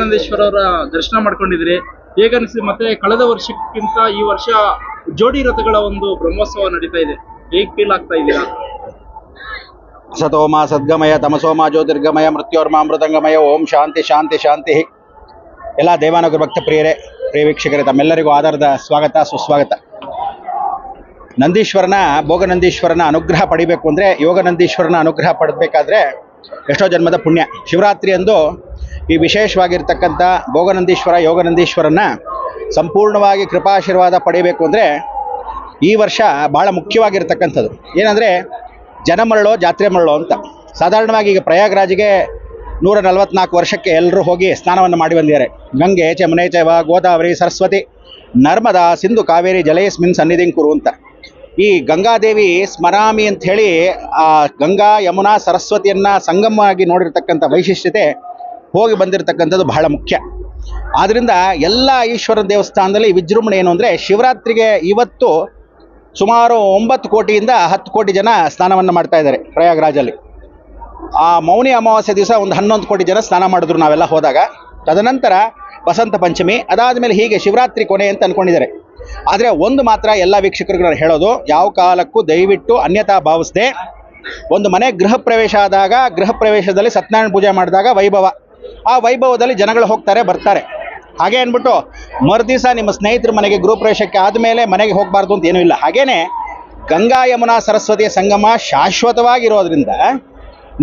ಅವರ ದರ್ಶನ ಮಾಡ್ಕೊಂಡಿದ್ರಿ ಹೇಗನ್ಸಿ ಮತ್ತೆ ಕಳೆದ ವರ್ಷಕ್ಕಿಂತ ಈ ವರ್ಷ ಜೋಡಿ ರಥಗಳ ಒಂದು ಬ್ರಹ್ಮೋತ್ಸವ ನಡೀತಾ ಇದೆ. ಹೇಗ್ ಫೀಲ್ ಆಗ್ತಾ ಇದೀರಾ ಸತೋಮ ಸದ್ಗಮಯ, ತಮಸೋಮ ಜ್ಯೋತಿರ್ಗಮಯ, ಮೃತ್ಯೋರ್ಮ ಅಮೃತಂಗಮಯ, ಓಂ ಶಾಂತಿ ಶಾಂತಿ ಶಾಂತಿ. ಎಲ್ಲ ದೇವಾನಗರ ಭಕ್ತ ಪ್ರಿಯರೇ ಪ್ರಿಯ ವೀಕ್ಷಕರೇ, ತಮ್ಮೆಲ್ಲರಿಗೂ ಆಧಾರದ ಸ್ವಾಗತ, ಸುಸ್ವಾಗತ. ನಂದೀಶ್ವರನ ಭೋಗ ನಂದೀಶ್ವರನ ಅನುಗ್ರಹ ಪಡಿಬೇಕು ಅಂದರೆ ಯೋಗನಂದೀಶ್ವರನ ಅನುಗ್ರಹ ಪಡಬೇಕಾದ್ರೆ ಎಷ್ಟೋ ಜನ್ಮದ ಪುಣ್ಯ. ಶಿವರಾತ್ರಿ ಅಂದು ಈ ವಿಶೇಷವಾಗಿರ್ತಕ್ಕಂಥ ಭೋಗನಂದೀಶ್ವರ, ಯೋಗನಂದೀಶ್ವರನ್ನ ಸಂಪೂರ್ಣವಾಗಿ ಕೃಪಾಶೀರ್ವಾದ ಪಡೆಯಬೇಕು ಅಂದರೆ ಈ ವರ್ಷ ಭಾಳ ಮುಖ್ಯವಾಗಿರ್ತಕ್ಕಂಥದ್ದು. ಏನಂದರೆ ಜನ ಮರಳೋ ಜಾತ್ರೆ ಮರಳೋ ಅಂತ. ಸಾಧಾರಣವಾಗಿ ಈಗ ಪ್ರಯಾಗ್ರಾಜ್ಗೆ ನೂರ ನಲವತ್ನಾಲ್ಕು ವರ್ಷಕ್ಕೆ ಎಲ್ಲರೂ ಹೋಗಿ ಸ್ನಾನವನ್ನು ಮಾಡಿ ಬಂದಿದ್ದಾರೆ. ಗಂಗೆ ಚಮನೆ ಚೈವ ಗೋದಾವರಿ, ಸರಸ್ವತಿ, ನರ್ಮದಾ, ಸಿಂಧು, ಕಾವೇರಿ, ಜಲಯಸ್ಮಿನ್ ಸನ್ನಿಧಿಂಕುರು ಅಂತ. ಈ ಗಂಗಾದೇವಿ ಸ್ಮರಾಮಿ ಅಂತ ಹೇಳಿ ಆ ಗಂಗಾ, ಯಮುನಾ, ಸರಸ್ವತಿಯನ್ನ ಸಂಗಮವಾಗಿ ನೋಡಿರ್ತಕ್ಕಂಥ ವೈಶಿಷ್ಟ್ಯತೆ ಹೋಗಿ ಬಂದಿರತಕ್ಕಂಥದ್ದು ಬಹಳ ಮುಖ್ಯ. ಆದ್ದರಿಂದ ಎಲ್ಲ ಈಶ್ವರ ದೇವಸ್ಥಾನದಲ್ಲಿ ವಿಜೃಂಭಣೆ ಏನು ಅಂದರೆ ಶಿವರಾತ್ರಿಗೆ ಇವತ್ತು ಸುಮಾರು ಒಂಬತ್ತು ಕೋಟಿಯಿಂದ ಹತ್ತು ಕೋಟಿ ಜನ ಸ್ನಾನವನ್ನು ಮಾಡ್ತಾ ಇದ್ದಾರೆ ಪ್ರಯಾಗ್ರಾಜಲ್ಲಿ. ಆ ಮೌನಿ ಅಮಾವಾಸ್ಯೆ ದಿವಸ ಒಂದು ಹನ್ನೊಂದು ಕೋಟಿ ಜನ ಸ್ನಾನ ಮಾಡಿದ್ರು ನಾವೆಲ್ಲ ಹೋದಾಗ. ತದನಂತರ ವಸಂತ ಪಂಚಮಿ ಅದಾದ ಮೇಲೆ ಹೀಗೆ ಶಿವರಾತ್ರಿ ಕೊನೆ ಅಂತ ಅಂದ್ಕೊಂಡಿದ್ದಾರೆ ಆದರೆ ಒಂದು ಮಾತ್ರ ಎಲ್ಲ ವೀಕ್ಷಕರಿಗೂ ನಾನು ಹೇಳೋದು, ಯಾವ ಕಾಲಕ್ಕೂ ದಯವಿಟ್ಟು ಅನ್ಯತಾ ಭಾವಿಸದೆ, ಒಂದು ಮನೆ ಗೃಹ ಪ್ರವೇಶ ಆದಾಗ, ಗೃಹ ಪ್ರವೇಶದಲ್ಲಿ ಸತ್ಯನಾರಾಯಣ ಪೂಜೆ ಮಾಡಿದಾಗ ವೈಭವ. ಆ ವೈಭವದಲ್ಲಿ ಜನಗಳು ಹೋಗ್ತಾರೆ, ಬರ್ತಾರೆ. ಹಾಗೆ ಅಂದ್ಬಿಟ್ಟು ಮರುದಿವಸ ನಿಮ್ಮ ಸ್ನೇಹಿತರ ಮನೆಗೆ ಗೃಹ ಪ್ರವೇಶಕ್ಕೆ ಆದಮೇಲೆ ಮನೆಗೆ ಹೋಗಬಾರ್ದು ಅಂತ ಏನೂ ಇಲ್ಲ. ಹಾಗೇನೆ ಗಂಗಾ ಯಮುನಾ ಸರಸ್ವತಿಯ ಸಂಗಮ ಶಾಶ್ವತವಾಗಿರೋದ್ರಿಂದ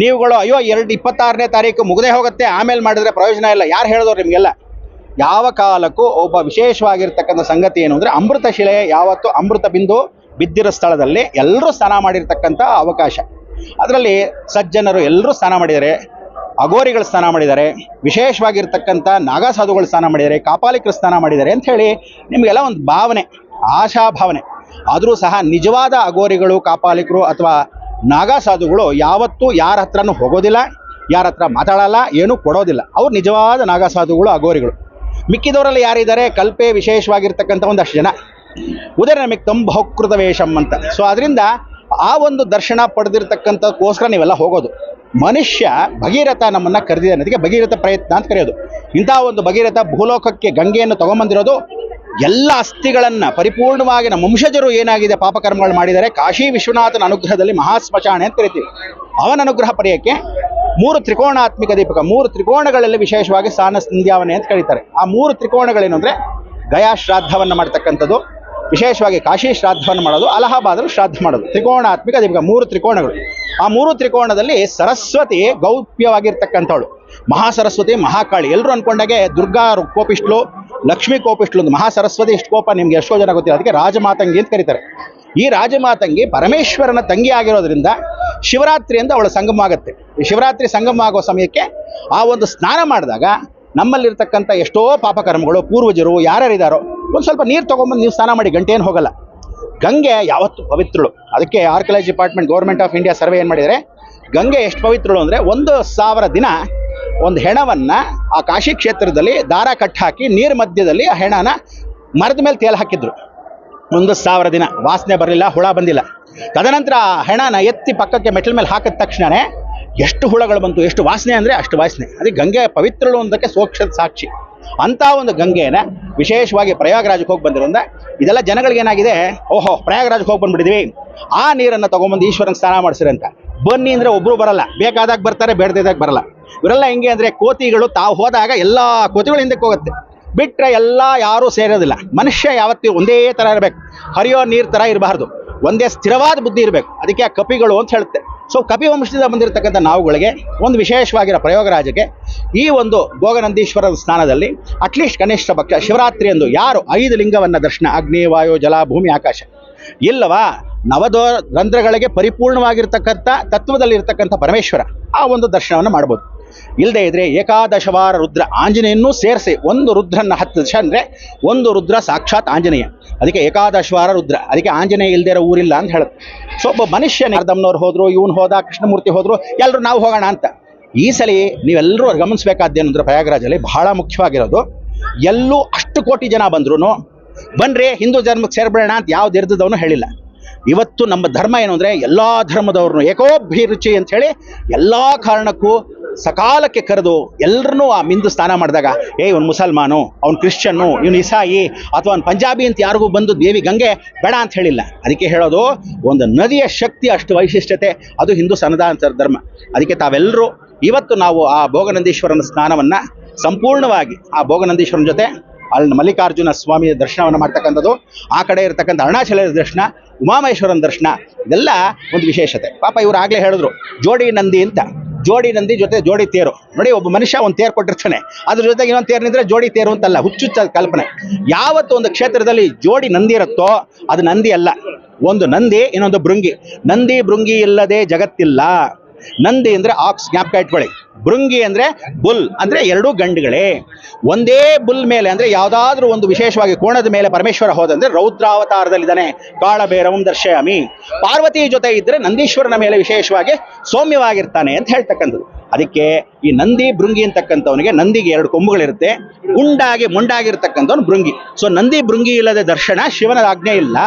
ನೀವುಗಳು, ಅಯ್ಯೋ, ಎರಡು ಇಪ್ಪತ್ತಾರನೇ ತಾರೀಕು ಮುಗದೆ ಹೋಗುತ್ತೆ, ಆಮೇಲೆ ಮಾಡಿದ್ರೆ ಪ್ರಯೋಜನ ಇಲ್ಲ. ಯಾರು ಹೇಳಿದವ್ರು ನಿಮಗೆಲ್ಲ? ಯಾವ ಕಾಲಕ್ಕೂ ಒಬ್ಬ ವಿಶೇಷವಾಗಿರ್ತಕ್ಕಂಥ ಸಂಗತಿ ಏನು ಅಂದರೆ ಅಮೃತ ಶಿಲೆ ಯಾವತ್ತು ಅಮೃತ ಬಿಂದು ಬಿದ್ದಿರೋ ಸ್ಥಳದಲ್ಲಿ ಎಲ್ಲರೂ ಸ್ನಾನ ಮಾಡಿರ್ತಕ್ಕಂಥ ಅವಕಾಶ. ಅದರಲ್ಲಿ ಸಜ್ಜನರು ಎಲ್ಲರೂ ಸ್ನಾನ ಮಾಡಿದ್ದಾರೆ ಅಗೋರಿಗಳು ಸ್ನಾನ ಮಾಡಿದ್ದಾರೆ. ವಿಶೇಷವಾಗಿರ್ತಕ್ಕಂಥ ನಾಗಾಸಾಧುಗಳು ಸ್ನಾನ ಮಾಡಿದ್ದಾರೆ. ಕಾಪಾಲಿಕರು ಸ್ನಾನ ಮಾಡಿದ್ದಾರೆ ಅಂತ ಹೇಳಿ ನಿಮಗೆಲ್ಲ ಒಂದು ಭಾವನೆ ಆಶಾಭಾವನೆ ಆದರೂ ಸಹ ನಿಜವಾದ ಅಗೋರಿಗಳು ಕಾಪಾಲಿಕರು ಅಥವಾ ನಾಗಾಸಾಧುಗಳು ಯಾವತ್ತೂ ಯಾರ ಹತ್ರನೂ ಹೋಗೋದಿಲ್ಲ, ಯಾರ ಹತ್ರ ಮಾತಾಡಲ್ಲ, ಏನೂ ಕೊಡೋದಿಲ್ಲ. ಅವ್ರು ನಿಜವಾದ ನಾಗಾಸಾಧುಗಳು ಅಗೋರಿಗಳು ಮಿಕ್ಕಿದವರಲ್ಲಿ ಯಾರಿದ್ದಾರೆ? ಕಲ್ಪೆ ವಿಶೇಷವಾಗಿರ್ತಕ್ಕಂಥ ಒಂದಷ್ಟು ಜನ. ಉದರ ನಮಗೆ ತುಂಬ ವೇಷಂ ಅಂತ. ಸೊ ಅದರಿಂದ ಆ ಒಂದು ದರ್ಶನ ಪಡೆದಿರ್ತಕ್ಕಂಥಕ್ಕೋಸ್ಕರ ನೀವೆಲ್ಲ ಹೋಗೋದು. ಮನುಷ್ಯ ಭಗೀರಥ ನಮ್ಮನ್ನು ಕರೆದಿದ್ದಾನೆ. ಅದಕ್ಕೆ ಭಗೀರಥ ಪ್ರಯತ್ನ ಅಂತ ಕರೆಯೋದು. ಇಂಥ ಒಂದು ಭಗೀರಥ ಭೂಲೋಕಕ್ಕೆ ಗಂಗೆಯನ್ನು ತಗೊಂಬಂದಿರೋದು ಎಲ್ಲ ಅಸ್ಥಿಗಳನ್ನು ಪರಿಪೂರ್ಣವಾಗಿ ನಮ್ಮ ವಂಶಜರು ಏನಾಗಿದೆ ಪಾಪಕರ್ಮಗಳು ಮಾಡಿದರೆ ಕಾಶಿ ವಿಶ್ವನಾಥನ ಅನುಗ್ರಹದಲ್ಲಿ ಮಹಾಸ್ಮಶಾನೆ ಅಂತ ಕರಿತೀವಿ. ಅವನ ಅನುಗ್ರಹ ಪಡೆಯಕ್ಕೆ ಮೂರು ತ್ರಿಕೋಣಾತ್ಮಿಕ ದೀಪಕ, ಮೂರು ತ್ರಿಕೋಣಗಳಲ್ಲಿ ವಿಶೇಷವಾಗಿ ಸ್ಥಾನ ಸಂಧ್ಯಾವನೆ ಅಂತ ಕರೀತಾರೆ. ಆ ಮೂರು ತ್ರಿಕೋಣಗಳೇನು ಅಂದರೆ ಗಯಾ ಶ್ರಾದ್ದವನ್ನು ಮಾಡ್ತಕ್ಕಂಥದ್ದು. ವಿಶೇಷವಾಗಿ ಕಾಶಿ ಶ್ರಾದ್ದವನ್ನು ಮಾಡೋದು ಅಲಹಾಬಾದರು ಶ್ರಾದ್ದ ಮಾಡೋದು. ತ್ರಿಕೋಣಾತ್ಮಿಕ ದೀಪಿಕ ಮೂರು ತ್ರಿಕೋಣಗಳು. ಆ ಮೂರು ತ್ರಿಕೋಣದಲ್ಲಿ ಸರಸ್ವತಿ ಗೌಪ್ಯವಾಗಿರ್ತಕ್ಕಂಥವಳು. ಮಹಾಸರಸ್ವತಿ, ಮಹಾಕಾಳಿ. ಎಲ್ಲರೂ ಅನ್ಕೊಂಡಾಗೆ ದುರ್ಗಾ ಕೋಪಿಷ್ಟ್ಲು ಲಕ್ಷ್ಮೀ ಕೋಪಿಷ್ಟ್ಲು ಒಂದು ಮಹಾ ಸರಸ್ವತಿ ಇಷ್ಟು ಕೋಪ ನಿಮ್ಗೆ ಎಷ್ಟೋ ಜನ ಗೊತ್ತಿಲ್ಲ. ಅದಕ್ಕೆ ರಾಜಮಾತಂಗಿ ಅಂತ ಕರೀತಾರೆ. ಈ ರಾಜಮಾತಂಗಿ ಪರಮೇಶ್ವರನ ತಂಗಿ ಆಗಿರೋದ್ರಿಂದ ಶಿವರಾತ್ರಿ ಅಂತ ಅವಳ ಸಂಗಮ ಆಗುತ್ತೆ. ಈ ಶಿವರಾತ್ರಿ ಸಂಗಮ ಆಗೋ ಸಮಯಕ್ಕೆ ಆ ಒಂದು ಸ್ನಾನ ಮಾಡಿದಾಗ ನಮ್ಮಲ್ಲಿರ್ತಕ್ಕಂಥ ಎಷ್ಟೋ ಪಾಪಕರ್ಮಗಳು ಪೂರ್ವಜರು ಯಾರ್ಯಾರಿದ್ದಾರೋ ಒಂದು ಸ್ವಲ್ಪ ನೀರು ತೊಗೊಂಬಂದು ನೀವು ಸ್ನಾನ ಮಾಡಿ, ಗಂಟೆ ಏನು ಹೋಗಲ್ಲ. ಗಂಗೆ ಯಾವತ್ತು ಪವಿತ್ರಳು. ಅದಕ್ಕೆ archaeology department government of India survey ಏನು ಮಾಡಿದರೆ? ಗಂಗೆ ಎಷ್ಟು ಪವಿತ್ರಳು ಅಂದರೆ ಒಂದು ಸಾವಿರ ದಿನ ಒಂದು ಹೆಣವನ್ನು ಆ ಕಾಶಿ ಕ್ಷೇತ್ರದಲ್ಲಿ ದಾರ ಕಟ್ಟಿ ಹಾಕಿ ನೀರು ಮಧ್ಯದಲ್ಲಿ ಆ ಹೆಣನ ಮರದ ಮೇಲೆ ತೇಲ್ ಹಾಕಿದ್ರು. ಒಂದು ಸಾವಿರ ದಿನ. ವಾಸನೆ ಬರಲಿಲ್ಲ, ಹುಳ ಬಂದಿಲ್ಲ. ತದನಂತರ ಆ ಹೆಣನ ಎತ್ತಿ ಪಕ್ಕಕ್ಕೆ ಮೆಟ್ಲ ಮೇಲೆ ಹಾಕಿದ ತಕ್ಷಣವೇ ಎಷ್ಟು ಹುಳಗಳು ಬಂತು, ಎಷ್ಟು ವಾಸನೆ ಅಂದರೆ ಅಷ್ಟು ವಾಸನೆ. ಅದೇ ಗಂಗೆ ಪವಿತ್ರಳು ಒಂದಕ್ಕೆ ಸೋಕ್ಷದ ಸಾಕ್ಷಿ. ಅಂಥ ಒಂದು ಗಂಗೆನ ವಿಶೇಷವಾಗಿ ಪ್ರಯಾಗರಾಜಕ್ಕೆ ಹೋಗಿ ಬಂದಿರೋದ್ರಿಂದ ಇದೆಲ್ಲ ಜನಗಳಿಗೆ ಏನಾಗಿದೆ? ಓಹೋ, ಪ್ರಯಾಗರಾಜಕ್ಕೆ ಹೋಗಿ ಬಂದ್ಬಿಟ್ಟಿದ್ವಿ. ಆ ನೀರನ್ನು ತೊಗೊಂಬಂದು ಈಶ್ವರನ ಸ್ನಾನ ಮಾಡಿಸ್ರಿ ಅಂತ. ಬನ್ನಿ ಅಂದರೆ ಒಬ್ಬರು ಬರಲ್ಲ. ಬೇಕಾದಾಗ ಬರ್ತಾರೆ, ಬೇಡದಿದ್ದಾಗ ಬರಲ್ಲ. ಇವರೆಲ್ಲ ಹೆಂಗೆ ಅಂದರೆ ಕೋತಿಗಳು ತಾವು ಹೋದಾಗ ಎಲ್ಲ ಕೋತಿಗಳು ಹಿಂದಕ್ಕೆ ಹೋಗುತ್ತೆ. ಬಿಟ್ಟರೆ ಎಲ್ಲ ಯಾರೂ ಸೇರೋದಿಲ್ಲ. ಮನುಷ್ಯ ಯಾವತ್ತೂ ಒಂದೇ ಥರ ಇರಬೇಕು. ಹರಿಯೋ ನೀರು ಥರ ಇರಬಾರ್ದು. ಒಂದೇ ಸ್ಥಿರವಾದ ಬುದ್ಧಿ ಇರಬೇಕು. ಅದಕ್ಕೆ ಆ ಕಪಿಗಳು ಅಂತ ಹೇಳುತ್ತೆ. ಸೊ ಕಪಿ ವಂಶದಿಂದ ಬಂದಿರತಕ್ಕಂಥ ನಾವುಗಳಿಗೆ ಒಂದು ವಿಶೇಷವಾಗಿರೋ ಪ್ರಯೋಗರಾಜಕ್ಕೆ ಈ ಒಂದು ಭೋಗನಂದೀಶ್ವರ ಸ್ನಾನದಲ್ಲಿ ಅಟ್ಲೀಸ್ಟ್ ಕನಿಷ್ಠ ಪಕ್ಷ ಶಿವರಾತ್ರಿ ಎಂದು ಯಾರು ಐದು ಲಿಂಗವನ್ನು ದರ್ಶನ, ಅಗ್ನಿ, ವಾಯು, ಜಲ, ಭೂಮಿ, ಆಕಾಶ ಇಲ್ಲವಾ? ನವದೋ ರಂಧ್ರಗಳಿಗೆ ಪರಿಪೂರ್ಣವಾಗಿರ್ತಕ್ಕಂಥ ತತ್ವದಲ್ಲಿರ್ತಕ್ಕಂಥ ಪರಮೇಶ್ವರ ಆ ಒಂದು ದರ್ಶನವನ್ನು ಮಾಡ್ಬೋದು ಇಲ್ಲದೆ ಇದ್ರೆ ಏಕಾದಶವಾರ ರುದ್ರ ಆಂಜನೇಯನ್ನೂ ಸೇರಿಸಿ ಒಂದು ರುದ್ರನ್ನ ಹತ್ತು ದಶ ಅಂದರೆ ಒಂದು ರುದ್ರ ಸಾಕ್ಷಾತ್ ಆಂಜನೇಯ. ಅದಕ್ಕೆ ಏಕಾದಶವಾರ ರುದ್ರ. ಅದಕ್ಕೆ ಆಂಜನೇಯ ಇಲ್ಲದೆ ಇರೋ ಊರಿಲ್ಲ ಅಂತ ಹೇಳುತ್ತೆ. ಸೊ ಒಬ್ಬ ಮನುಷ್ಯ ಅರ್ಧಮ್ನವ್ರು ಹೋದ್ರು, ಇವನು ಹೋದ, ಕೃಷ್ಣಮೂರ್ತಿ ಹೋದ್ರು ಎಲ್ಲರೂ ನಾವು ಹೋಗೋಣ ಅಂತ. ಈ ಸಲ ನೀವೆಲ್ಲರೂ ಗಮನಿಸಬೇಕಾದ್ದೇನು ಅಂದ್ರೆ ಪ್ರಯಾಗರಾಜಲ್ಲಿ ಬಹಳ ಮುಖ್ಯವಾಗಿರೋದು. ಎಲ್ಲೂ ಅಷ್ಟು ಕೋಟಿ ಜನ ಬಂದ್ರೂ ಬನ್ರಿ, ಹಿಂದೂ ಧರ್ಮಕ್ಕೆ ಸೇರ್ಬಿಡೋಣ ಅಂತ ಯಾವ ಇರ್ದದವನು ಹೇಳಿಲ್ಲ. ಇವತ್ತು ನಮ್ಮ ಧರ್ಮ ಏನು ಅಂದರೆ ಎಲ್ಲ ಧರ್ಮದವ್ರನ್ನು ಏಕೋಭಿರುಚಿ ಅಂತ ಹೇಳಿ ಎಲ್ಲ ಕಾರಣಕ್ಕೂ ಸಕಾಲಕ್ಕೆ ಕರೆದು ಎಲ್ಲರನ್ನೂ ಆ ಮಿಂದು ಸ್ನಾನ ಮಾಡಿದಾಗ ಏ ಇವನು ಮುಸಲ್ಮಾನು, ಅವ್ನು ಕ್ರಿಶ್ಚಿಯನ್ನು ಇವನು ಇಸಾಯಿ ಅಥವಾ ಅವ್ನು ಪಂಜಾಬಿ ಅಂತ ಯಾರಿಗೂ ಬಂದು ದೇವಿ ಗಂಗೆ ಬೇಡ ಅಂತ ಹೇಳಿಲ್ಲ. ಅದಕ್ಕೆ ಹೇಳೋದು, ಒಂದು ನದಿಯ ಶಕ್ತಿ ಅಷ್ಟು ವೈಶಿಷ್ಟ್ಯತೆ, ಅದು ಹಿಂದೂ ಸನದಾನ ಧರ್ಮ. ಅದಕ್ಕೆ ತಾವೆಲ್ಲರೂ ಇವತ್ತು ನಾವು ಆ ಭೋಗನಂದೀಶ್ವರನ ಸ್ನಾನವನ್ನು ಸಂಪೂರ್ಣವಾಗಿ ಆ ಭೋಗನಂದೀಶ್ವರನ ಜೊತೆ ಅಲ್ಲಿ ಮಲ್ಲಿಕಾರ್ಜುನ ಸ್ವಾಮಿಯ ದರ್ಶನವನ್ನು ಮಾಡ್ತಕ್ಕಂಥದ್ದು, ಆ ಕಡೆ ಇರತಕ್ಕಂಥ ಅರುಣಾಚಲ ದರ್ಶನ, ಉಮಾಮಹೇಶ್ವರನ ದರ್ಶನ, ಇದೆಲ್ಲ ಒಂದು ವಿಶೇಷತೆ. ಪಾಪ ಇವರು ಆಗಲೇ ಹೇಳಿದ್ರು, ಜೋಡಿ ನಂದಿ ಅಂತ. ಜೋಡಿ ನಂದಿ ಜೊತೆ ಜೋಡಿ ತೇರು. ನೋಡಿ, ಒಬ್ಬ ಮನುಷ್ಯ ಒಂದು ತೇರು ಕೊಟ್ಟಿರ್ತಾನೆ. ಅದ್ರ ಜೊತೆಗೆ ಇನ್ನೊಂದು ತೇರು ನಿಂದ್ರೆ ಜೋಡಿ ತೇರು ಅಂತಲ್ಲ, ಹುಚ್ಚುಚ್ಚ ಕಲ್ಪನೆ. ಯಾವತ್ತು ಒಂದು ಕ್ಷೇತ್ರದಲ್ಲಿ ಜೋಡಿ ನಂದಿ ಇರುತ್ತೋ, ಅದು ನಂದಿ ಅಲ್ಲ. ಒಂದು ನಂದಿ, ಇನ್ನೊಂದು ಭೃಂಗಿ. ನಂದಿ ಭೃಂಗಿ ಇಲ್ಲದೆ ಜಗತ್ತಿಲ್ಲ. ನಂದಿ ಅಂದ್ರೆ ಆಕ್ಸ್, ಜ್ಞಾಪಕ ಇಟ್ಕೊಳ್ಳಿ. ಭೃಂಗಿ ಅಂದ್ರೆ ಬುಲ್ ಅಂದ್ರೆ ಎರಡೂ ಗಂಡುಗಳೇ. ಒಂದೇ ಬುಲ್ ಮೇಲೆ ಅಂದ್ರೆ ಯಾವ್ದಾದ್ರೂ ಒಂದು ವಿಶೇಷವಾಗಿ ಕೋಣದ ಮೇಲೆ ಪರಮೇಶ್ವರ ಹೋದಂದ್ರೆ ರೌದ್ರಾವತಾರದಲ್ಲಿದ್ದಾನೆ. ಕಾಳಬೇರವಂ ದರ್ಶಯಾಮಿ. ಪಾರ್ವತಿ ಜೊತೆ ಇದ್ರೆ ನಂದೀಶ್ವರನ ಮೇಲೆ ವಿಶೇಷವಾಗಿ ಸೌಮ್ಯವಾಗಿರ್ತಾನೆ ಅಂತ ಹೇಳ್ತಕ್ಕಂಥದ್ದು. ಅದಕ್ಕೆ ಈ ನಂದಿ ಭೃಂಗಿ ಅಂತಕ್ಕಂಥವನಿಗೆ ನಂದಿಗೆ ಎರಡು ಕೊಂಬುಗಳಿರುತ್ತೆ. ಉಂಡಾಗಿ ಮುಂಡಾಗಿರ್ತಕ್ಕಂಥವ್ನು ಭೃಂಗಿ ಸೊ ನಂದಿ ಭೃಂಗಿ ಇಲ್ಲದೆ ದರ್ಶನ ಶಿವನ ಆಜ್ಞೆ ಇಲ್ಲ.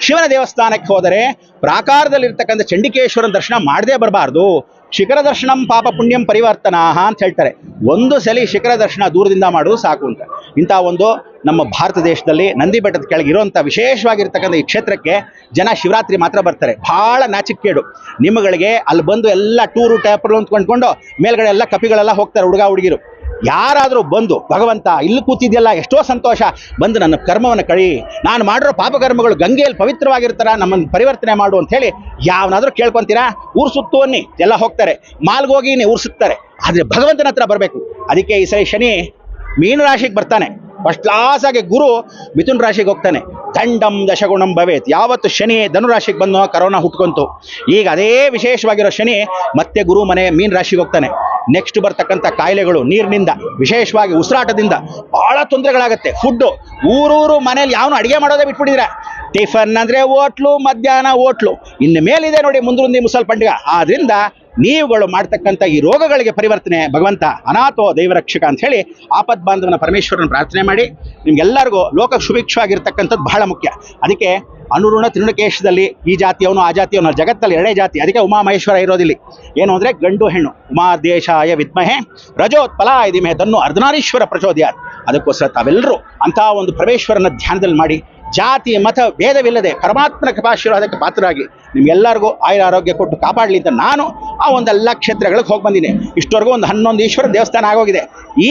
ಶಿವನ ದೇವಸ್ಥಾನಕ್ಕೆ ಹೋದರೆ ಪ್ರಾಕಾರದಲ್ಲಿರ್ತಕ್ಕಂಥ ಚಂಡಿಕೇಶ್ವರನ ದರ್ಶನ ಮಾಡದೇ ಬರಬಾರ್ದು. ಶಿಖರ ದರ್ಶನಂ ಪಾಪ ಪುಣ್ಯಂ ಪರಿವರ್ತನಾ ಅಂತ ಹೇಳ್ತಾರೆ. ಒಂದು ಸಲಿ ಶಿಖರ ದರ್ಶನ ದೂರದಿಂದ ಮಾಡೋದು ಸಾಕು ಅಂತ. ಇಂಥ ಒಂದು ನಮ್ಮ ಭಾರತ ದೇಶದಲ್ಲಿ ನಂದಿ ಬೆಟ್ಟದ ಕೆಳಗೆ ಇರುವಂಥ ವಿಶೇಷವಾಗಿರ್ತಕ್ಕಂಥ ಈ ಕ್ಷೇತ್ರಕ್ಕೆ ಜನ ಶಿವರಾತ್ರಿ ಮಾತ್ರ ಬರ್ತಾರೆ. ಭಾಳ ನಾಚಿಕೇಡು ನಿಮ್ಮಗಳಿಗೆ ಅಲ್ಲಿ ಬಂದು ಎಲ್ಲ ಟೂರು, ಟ್ಯಾಪ್ಗಳು ಅಂತ ಕೊಂಡ್ಕೊಂಡು ಮೇಲ್ಗಡೆ ಎಲ್ಲ ಕಪಿಗಳೆಲ್ಲ ಹೋಗ್ತಾರೆ ಹುಡುಗ ಹುಡುಗಿರು. ಯಾರಾದರೂ ಬಂದು, ಭಗವಂತ, ಇಲ್ಲಿ ಕೂತಿದೆಯಲ್ಲ, ಎಷ್ಟೋ ಸಂತೋಷ. ಬಂದು ನನ್ನ ಕರ್ಮವನ್ನು ಕಳಿ, ನಾನು ಮಾಡಿರೋ ಪಾಪಕರ್ಮಗಳು ಗಂಗೆಯಲ್ಲಿ ಪವಿತ್ರವಾಗಿರ್ತಾರ, ನಮ್ಮನ್ನು ಪರಿವರ್ತನೆ ಮಾಡು ಅಂತ ಹೇಳಿ ಯಾವನಾದರೂ ಕೇಳ್ಕೊತೀರಾ? ಊರು ಸುತ್ತು ಅನ್ನಿ, ಎಲ್ಲ ಹೋಗ್ತಾರೆ. ಮಾಲ್ಗೋಗಿ ಊರು ಸುತ್ತಾರೆ. ಆದರೆ ಭಗವಂತನ ಹತ್ರ ಬರಬೇಕು. ಅದಕ್ಕೆ ಈ ಸರಿ ಶನಿ ಮೀನು ರಾಶಿಗೆ ಬರ್ತಾನೆ. ಫಸ್ಟ್ ಕ್ಲಾಸ್ ಆಗಿ ಗುರು ಮಿಥುನ್ ರಾಶಿಗೆ ಹೋಗ್ತಾನೆ. ದಂಡಂ ದಶಗುಣಂ ಭವೇತ್. ಯಾವತ್ತು ಶನಿ ಧನುರಾಶಿಗೆ ಬಂದು ಕರೋನಾ ಹುಟ್ಕೊಂತು. ಈಗ ಅದೇ ವಿಶೇಷವಾಗಿರೋ ಶನಿ ಮತ್ತೆ ಗುರು ಮನೆ ಮೀನ್ ರಾಶಿಗೆ ಹೋಗ್ತಾನೆ. ನೆಕ್ಸ್ಟ್ ಬರ್ತಕ್ಕಂಥ ಕಾಯಿಲೆಗಳು ನೀರಿನಿಂದ, ವಿಶೇಷವಾಗಿ ಉಸಿರಾಟದಿಂದ ಬಹಳ ತೊಂದರೆಗಳಾಗುತ್ತೆ. ಫುಡ್ಡು ಊರೂರು ಮನೇಲಿ ಯಾವನು ಅಡುಗೆ ಮಾಡೋದೇ ಬಿಟ್ಬಿಟ್ಟಿದ್ರೆ. ಟಿಫನ್ ಅಂದ್ರೆ ಹೋಟ್ಲು, ಮಧ್ಯಾಹ್ನ ಹೋಟ್ಲು. ಇನ್ನು ಮೇಲಿದೆ ನೋಡಿ ಮುಂದೊಂದು ಮುಸಲ್ ಪಂಡಿಗ ಆದ್ರಿಂದ ನೀವುಗಳು ಮಾಡ್ತಕ್ಕಂಥ ಈ ರೋಗಗಳಿಗೆ ಪರಿವರ್ತನೆ. ಭಗವಂತ ಅನಾಥೋ ದೈವರಕ್ಷಕ ಅಂತ ಹೇಳಿ ಆಪದ್ ಬಾಂಧವನ ಪರಮೇಶ್ವರನ ಪ್ರಾರ್ಥನೆ ಮಾಡಿ. ನಿಮ್ಗೆಲ್ಲರಿಗೂ ಲೋಕ ಶುಭಿಕ್ಷವಾಗಿರ್ತಕ್ಕಂಥದ್ದು ಬಹಳ ಮುಖ್ಯ. ಅದಕ್ಕೆ ಅನುರುಣ ತಿರುಣಕೇಶದಲ್ಲಿ ಈ ಜಾತಿಯವನು, ಆ ಜಾತಿಯವನು ಜಗತ್ತಲ್ಲಿ ಎರಡೇ ಜಾತಿ. ಅದಕ್ಕೆ ಉಮಾಮಹೇಶ್ವರ ಇರೋದಿಲ್ಲಿ. ಏನು ಅಂದರೆ ಗಂಡು ಹೆಣ್ಣು. ಉಮಾದೇಶಾಯ ವಿದ್ಮಹೆ ರಜೋತ್ಪಲ ಇದಿಮೆ ತನ್ನು ಅರ್ಧನಾರೀಶ್ವರ ಪ್ರಚೋದಯ ಅದಕ್ಕೋಸ್ಕರ ತಾವೆಲ್ಲರೂ ಅಂಥ ಒಂದು ಪರಮೇಶ್ವರನ ಧ್ಯಾನದಲ್ಲಿ ಮಾಡಿ. ಜಾತಿ, ಮತ ಭೇದವಿಲ್ಲದೆ ಪರಮಾತ್ಮನ ಕೃಪಾಶೀರ್ವಾದಕ್ಕೆ ಪಾತ್ರರಾಗಿ ನಿಮ್ಗೆಲ್ಲರಿಗೂ ಆಯುರ ಆರೋಗ್ಯ ಕೊಟ್ಟು ಕಾಪಾಡಲಿ ಅಂತ ನಾನು ಆ ಒಂದೆಲ್ಲ ಕ್ಷೇತ್ರಗಳಿಗೆ ಹೋಗಿ ಬಂದಿನಿ. ಇಷ್ಟವರೆಗೂ ಒಂದು ಹನ್ನೊಂದು ಈಶ್ವರ ದೇವಸ್ಥಾನ ಆಗೋಗಿದೆ.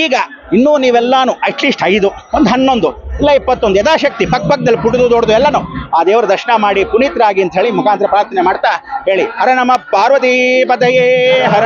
ಈಗ ಇನ್ನೂ ನೀವೆಲ್ಲಾನು ಅಟ್ಲೀಸ್ಟ್ ಐದು, ಒಂದು ಹನ್ನೊಂದು, ಇಲ್ಲ ಇಪ್ಪತ್ತೊಂದು ಯಥಾಶಕ್ತಿ ಪಕ್ಕ ಪಕ್ಕದಲ್ಲಿ ಪುಡಿದು ದೊಡ್ದು ಎಲ್ಲನೂ ಆ ದೇವರ ದರ್ಶನ ಮಾಡಿ ಪುನೀತರಾಗಿ ಅಂತ ಹೇಳಿ ಮುಖಾಂತರ ಪ್ರಾರ್ಥನೆ ಮಾಡ್ತಾ ಹೇಳಿ. ಹರ ನಮ ಪಾರ್ವತಿ ಪದಯೇ ಹರ